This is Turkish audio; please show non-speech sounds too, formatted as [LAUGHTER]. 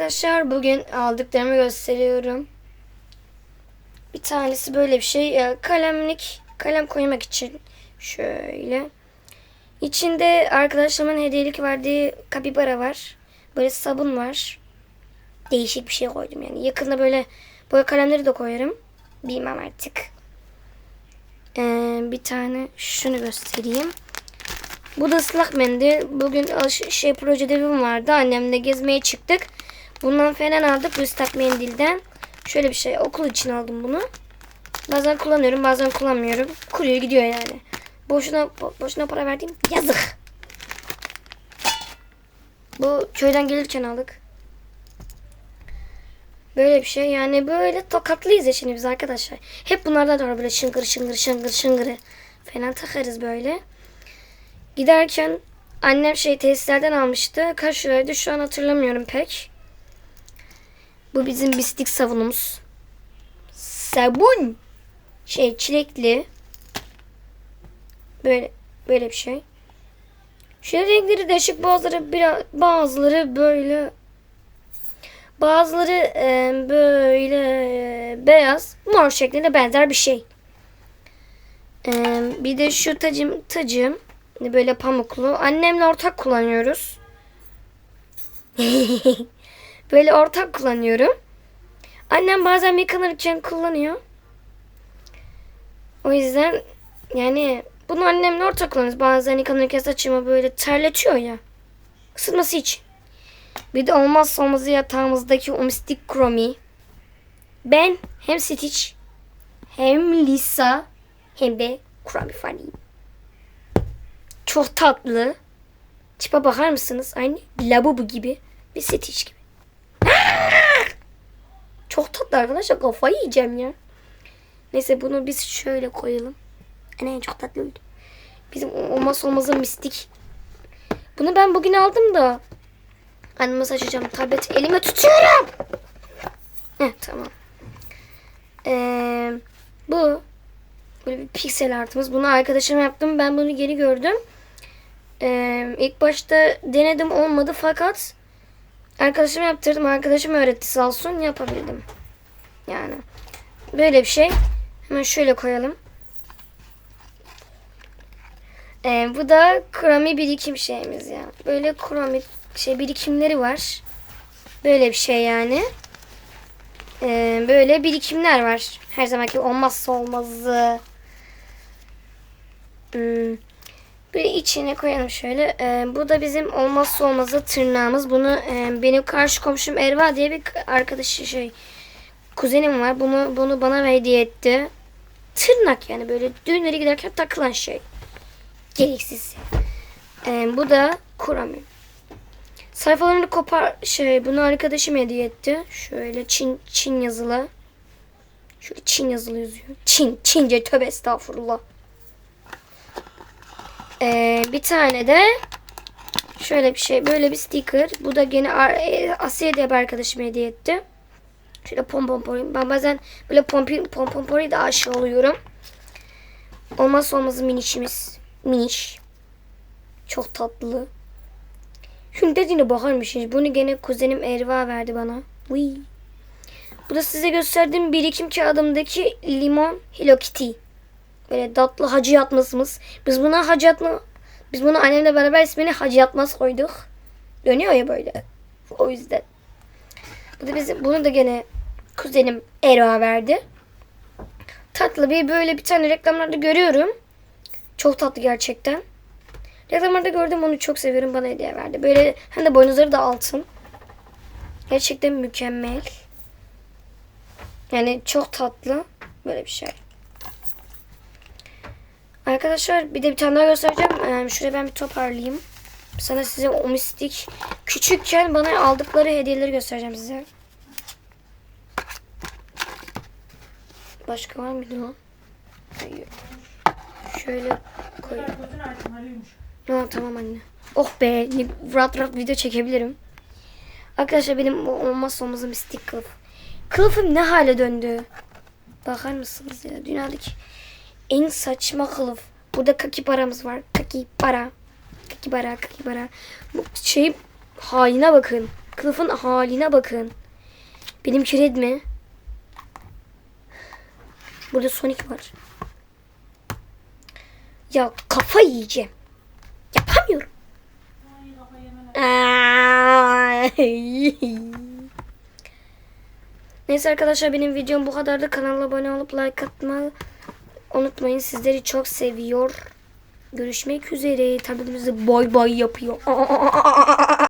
arkadaşlar bugün aldıklarımı gösteriyorum. Bir tanesi böyle bir şey. e, Kalemlik, kalem koymak için şöyle. İçinde arkadaşlarımın hediyelik verdiği kapibara var. Böyle sabun var. Değişik bir şey koydum yani. Yakında böyle boya kalemleri de koyarım. Bilmem artık. Ee, bir tane şunu göstereyim. Bu da ıslak mendil. Bugün şey proje ödevim vardı. Annemle gezmeye çıktık. Bundan falan aldık ıslak mendilden. Şöyle bir şey. Okul için aldım bunu. Bazen kullanıyorum, bazen kullanmıyorum. Kuruyor gidiyor yani. Boşuna bo- boşuna para verdiğim yazık. Bu köyden gelirken aldık. Böyle bir şey yani böyle tokatlıyız ya şimdi biz arkadaşlar. Hep bunlardan da böyle şıngır şıngır şıngır şıngırı falan takarız böyle. Giderken annem şey tesislerden almıştı. Kaç liraydı şu an hatırlamıyorum pek. Bu bizim bistik sabunumuz. Sabun. Şey çilekli. Böyle böyle bir şey. Şöyle renkleri değişik bazıları biraz bazıları böyle bazıları e, böyle beyaz mor şeklinde benzer bir şey. E, bir de şu tacım tacım böyle pamuklu. Annemle ortak kullanıyoruz. [LAUGHS] böyle ortak kullanıyorum. Annem bazen yıkanırken kullanıyor. O yüzden yani bunu annemle ortak kullanıyoruz. Bazen yıkanırken saçımı böyle terletiyor ya. Isıtması için. Bir de olmazsa olmazı yatağımızdaki o mistik kromi. Ben hem Stitch hem Lisa hem de kromi fanıyım. Çok tatlı. Tipe bakar mısınız? Aynı labubu gibi. Bir Stitch gibi. Çok tatlı arkadaşlar. Kafayı yiyeceğim ya. Neyse bunu biz şöyle koyalım. Anne çok tatlı oldu. Bizim olmaz olmazı mistik. Bunu ben bugün aldım da. Anneme açacağım. Tablet elime tutuyorum. Heh, tamam. Ee, bu böyle bir piksel artımız. Bunu arkadaşım yaptım. Ben bunu geri gördüm. Ee, ilk başta denedim olmadı fakat arkadaşım yaptırdım. Arkadaşım öğretti sağ olsun yapabildim. Yani böyle bir şey. Hemen şöyle koyalım. Ee, bu da kromi birikim şeyimiz ya. Böyle kromi şey birikimleri var. Böyle bir şey yani. Ee, böyle birikimler var. Her zamanki olmazsa olmazı. Hmm. Bir içine koyalım şöyle. Ee, bu da bizim olmazsa olmazı tırnağımız. Bunu e, benim karşı komşum Erva diye bir arkadaşı şey kuzenim var. Bunu bunu bana hediye etti. Tırnak yani böyle düğünlere giderken takılan şey. Gereksiz. Ee, bu da kurami. Sayfalarını kopar şey bunu arkadaşım hediye etti. Şöyle Çin Çin yazılı. Şöyle Çin yazılı yazıyor. Çin Çince tövbe estağfurullah. Ee, bir tane de şöyle bir şey böyle bir sticker. Bu da gene e, Asya diye bir arkadaşım hediye etti. Şöyle pom pom pom. Ben bazen böyle pompi pom pom pori de aşık oluyorum. Olmazsa olmazı minişimiz. Miniş. Çok tatlı. Şunun dediğine bakar mısınız? Bunu gene kuzenim Erva verdi bana. Uy. Bu da size gösterdiğim birikim kağıdımdaki limon Hello Kitty. Böyle tatlı hacı yatmasımız. Biz buna hacı yatma biz bunu annemle beraber ismini hacı yatmaz koyduk. Dönüyor ya böyle. O yüzden. Bu da bizim bunu da gene kuzenim Erva verdi. Tatlı bir böyle bir tane reklamlarda görüyorum. Çok tatlı gerçekten. Reklamlarda gördüm onu çok seviyorum. Bana hediye verdi. Böyle hem de boynuzları da altın. Gerçekten mükemmel. Yani çok tatlı. Böyle bir şey. Arkadaşlar bir de bir tane daha göstereceğim. Ee, şuraya ben bir toparlayayım. Sana size o mistik küçükken bana aldıkları hediyeleri göstereceğim size. Başka var mıydı o? Hayır. Şöyle koyayım. Ha, tamam anne. Oh be rahat rahat video çekebilirim. Arkadaşlar benim o olmazsa olmazım mistik kılıf. Kılıfım ne hale döndü? Bakar mısınız ya? Dünyadaki en saçma kılıf. Burada kaki paramız var. Kaki para. Kaki para, kaki para. Bu şey haline bakın. kılıfın haline bakın. Benimki red mi? Burada Sonic var. Ya kafa yiyeceğim. Yapamıyorum. [LAUGHS] Neyse arkadaşlar benim videom bu kadardı. Kanala abone olup like atmayı unutmayın. Sizleri çok seviyor. Görüşmek üzere. Tabii bizi boy boy yapıyor. [LAUGHS]